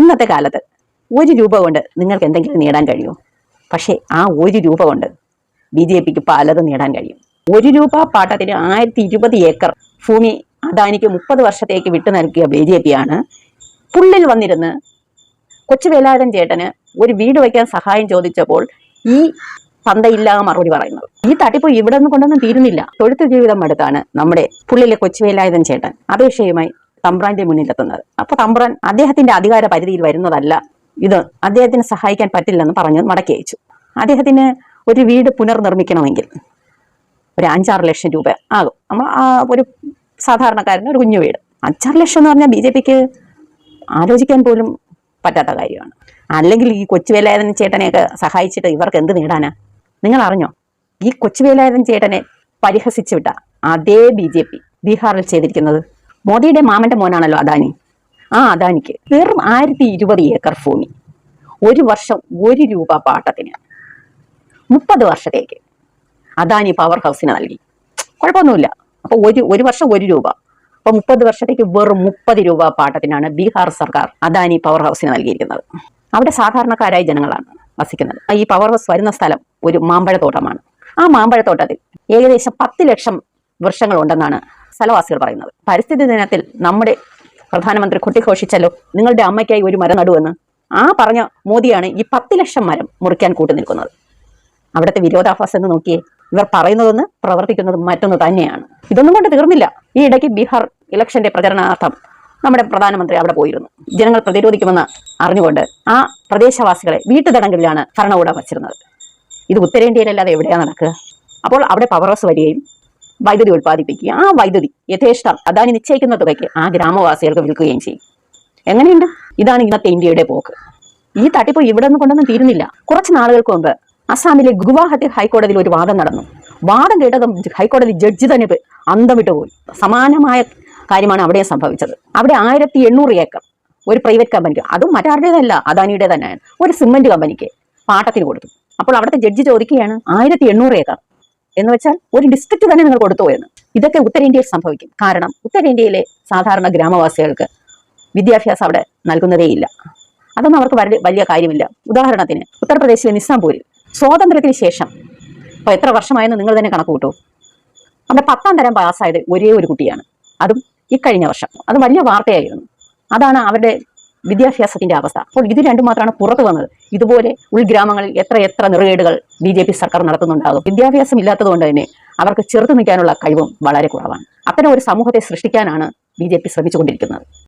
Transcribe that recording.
ഇന്നത്തെ കാലത്ത് ഒരു രൂപ കൊണ്ട് നിങ്ങൾക്ക് എന്തെങ്കിലും നേടാൻ കഴിയും. പക്ഷേ ആ ഒരു രൂപ കൊണ്ട് ബി ജെ പിക്ക് പലതും നേടാൻ കഴിയും. ഒരു രൂപ പാട്ടത്തിന് ആയിരത്തി ഇരുപത് ഏക്കർ ഭൂമി അദാനിക്ക് മുപ്പത് വർഷത്തേക്ക് വിട്ടു നൽകിയ ബി ജെ പി ആണ് പുള്ളിൽ വന്നിരുന്ന് കൊച്ചു ചേട്ടന് ഒരു വീട് വയ്ക്കാൻ സഹായം ചോദിച്ചപ്പോൾ ഈ പന്തയില്ല മറുപടി പറയുന്നത്. ഈ തട്ടിപ്പ് ഇവിടെ നിന്ന് കൊണ്ടൊന്നും തീരുന്നില്ല. തൊഴുത്ത് ജീവിതം അടുത്താണ് നമ്മുടെ പുള്ളിലെ കൊച്ചു വേലായുധൻ ചേട്ടൻ. അപേക്ഷയുമായി തമ്പ്രാന്റെ മുന്നിലെത്തുന്നത്. അപ്പൊ തമ്പ്രാൻ അദ്ദേഹത്തിന്റെ അധികാര പരിധിയിൽ വരുന്നതല്ല. ഇത് അദ്ദേഹത്തിന് സഹായിക്കാൻ പറ്റില്ലെന്ന് പറഞ്ഞ് മടക്കി അയച്ചു. അദ്ദേഹത്തിന് ഒരു വീട് പുനർനിർമ്മിക്കണമെങ്കിൽ ഒരു അഞ്ചാറ് ലക്ഷം രൂപ ആകും. നമ്മൾ ആ ഒരു സാധാരണക്കാരന് ഒരു കുഞ്ഞു വീട്. അഞ്ചാറ് ലക്ഷം എന്ന് പറഞ്ഞാൽ ബി ജെ പിക്ക് ആലോചിക്കാൻ പോലും പറ്റാത്ത കാര്യമാണ്. അല്ലെങ്കിൽ ഈ കൊച്ചുവേലായുധൻ ചേട്ടനെയൊക്കെ സഹായിച്ചിട്ട് ഇവർക്ക് എന്ത് നേടാനാ? നിങ്ങൾ അറിഞ്ഞോ ഈ കൊച്ചുവേലായുധൻ ചേട്ടനെ പരിഹസിച്ചു വിട്ട അതേ ബി ജെ പി ബീഹാറിൽ ചെയ്തിരിക്കുന്നത് മോദിയുടെ മാമന്റെ മോനാണല്ലോ അദാനി. ആ അദാനിക്ക് വെറും ആയിരത്തി ഇരുപത് ഏക്കർ ഭൂമി. ഒരു വർഷം ഒരു രൂപ പാട്ടത്തിന്. മുപ്പത് വർഷത്തേക്ക്. അദാനി പവർ ഹൗസിന് നൽകി. കുഴപ്പമൊന്നുമില്ല. അപ്പൊ ഒരു ഒരു വർഷം ഒരു രൂപ. അപ്പൊ മുപ്പത് വർഷത്തേക്ക് വെറും മുപ്പത് രൂപ പാട്ടത്തിനാണ് ബീഹാർ സർക്കാർ അദാനി പവർ ഹൗസിന് നൽകിയിരിക്കുന്നത്. അവിടെ സാധാരണക്കാരായ ജനങ്ങളാണ് വസിക്കുന്നത്. ഈ പവർ ഹൗസ് വരുന്ന സ്ഥലം ഒരു മാമ്പഴത്തോട്ടമാണ് ആ മാമ്പഴത്തോട്ടത്തിൽ ഏകദേശം പത്ത് ലക്ഷം വൃക്ഷങ്ങളുണ്ടെന്നാണ് സ്ഥലവാസികൾ പറയുന്നത്. പരിസ്ഥിതി ദിനത്തിൽ നമ്മുടെ പ്രധാനമന്ത്രി കൊട്ടിഘോഷിച്ചല്ലോ. നിങ്ങളുടെ അമ്മയ്ക്കായി ഒരു മരം നടുവെന്ന്. ആ പറഞ്ഞ മോദിയാണ് ഈ പത്ത് ലക്ഷം മരം മുറിക്കാൻ കൂട്ടു നിൽക്കുന്നത്. അവിടുത്തെ വിരോധാഭാസം എന്ന് നോക്കിയേ ഇവർ പറയുന്നതൊന്ന് പ്രവർത്തിക്കുന്നതും മറ്റൊന്ന് തന്നെയാണ്. ഇതൊന്നും കൊണ്ട് തീർന്നില്ല. ഈ ഇടയ്ക്ക് ബീഹാർ ഇലക്ഷന്റെ പ്രചരണാർത്ഥം നമ്മുടെ പ്രധാനമന്ത്രി അവിടെ പോയിരുന്നു. ജനങ്ങൾ പ്രതിരോധിക്കുമെന്ന് അറിഞ്ഞുകൊണ്ട് ആ പ്രദേശവാസികളെ വീട്ടുതടങ്കലിലാണ് ഭരണകൂടം വച്ചിരുന്നത്. ഇത് ഉത്തരേന്ത്യയിലല്ലാതെ എവിടെയാണ് നടക്കുക? അപ്പോൾ അവിടെ പവർ ഹൗസ് വരികയും വൈദ്യുതി ഉൽപ്പാദിപ്പിക്കുക. ആ വൈദ്യുതി യഥേഷ്ടം അദാനി നിശ്ചയിക്കുന്ന തുകയ്ക്ക് ആ ഗ്രാമവാസികൾക്ക് വിൽക്കുകയും ചെയ്യും. എങ്ങനെയുണ്ട്? ഇതാണ് ഇന്നത്തെ ഇന്ത്യയുടെ പോക്ക്. ഈ തട്ടിപ്പ് ഇവിടെ നിന്ന് കൊണ്ടൊന്നും തീരുന്നില്ല. കുറച്ച് നാളുകൾക്ക് മുമ്പ് അസാമിലെ ഗുവാഹത്തി ഹൈക്കോടതിയിൽ ഒരു വാദം നടന്നു. വാദം കേട്ടതും ഹൈക്കോടതി ജഡ്ജി തന്നെ അന്തം വിട്ടുപോയി സമാനമായ കാര്യമാണ് അവിടെ സംഭവിച്ചത്. അവിടെ ആയിരത്തി എണ്ണൂറ് ഏക്കർ ഒരു പ്രൈവറ്റ് കമ്പനിക്ക് അതും മറ്റാരുടേതല്ല അദാനിയുടെ തന്നെയാണ് ഒരു സിമെന്റ് കമ്പനിക്ക് പാട്ടത്തിന് കൊടുത്തു. അപ്പോൾ അവിടുത്തെ ജഡ്ജി ചോദിക്കുകയാണ് ആയിരത്തി എണ്ണൂറ് ഏക്കർ എന്ന് വെച്ചാൽ ഒരു ഡിസ്ട്രിക്ട് തന്നെ നിങ്ങൾ കൊടുത്തു എന്ന് ഇതൊക്കെ ഉത്തരേന്ത്യയിൽ സംഭവിക്കും. കാരണം ഉത്തരേന്ത്യയിലെ സാധാരണ ഗ്രാമവാസികൾക്ക് വിദ്യാഭ്യാസം അവിടെ നൽകുന്നതേയില്ല അതൊന്നും അവർക്ക് വലിയ വലിയ കാര്യമില്ല. ഉദാഹരണത്തിന് ഉത്തർപ്രദേശിലെ നിസാംപൂരിൽ സ്വാതന്ത്ര്യത്തിന് ശേഷം ഇപ്പോൾ എത്ര വർഷമായെന്ന് നിങ്ങൾ തന്നെ കണക്ക് കൂട്ടൂ. അവിടെ പത്താം തരം പാസ്സായത് ഒരേ ഒരു കുട്ടിയാണ്. അതും ഇക്കഴിഞ്ഞ വർഷം. അത് വലിയ വാർത്തയായിരുന്നു. അതാണ് അവരുടെ വിദ്യാഭ്യാസത്തിന്റെ അവസ്ഥ. അപ്പോൾ ഇത് രണ്ടും മാത്രമാണ് പുറത്തു വന്നത്. ഇതുപോലെ ഉൾഗ്രാമങ്ങളിൽ എത്ര എത്ര നെറുകേടുകൾ ബി ജെ പി സർക്കാർ നടത്തുന്നുണ്ടാകും. വിദ്യാഭ്യാസം ഇല്ലാത്തതുകൊണ്ട് തന്നെ അവർക്ക് ചെറുത്തു നിൽക്കാനുള്ള കഴിവും വളരെ കുറവാണ്. അത്തരം ഒരു സമൂഹത്തെ സൃഷ്ടിക്കാനാണ് ബി ജെ പി ശ്രമിച്ചുകൊണ്ടിരിക്കുന്നത്.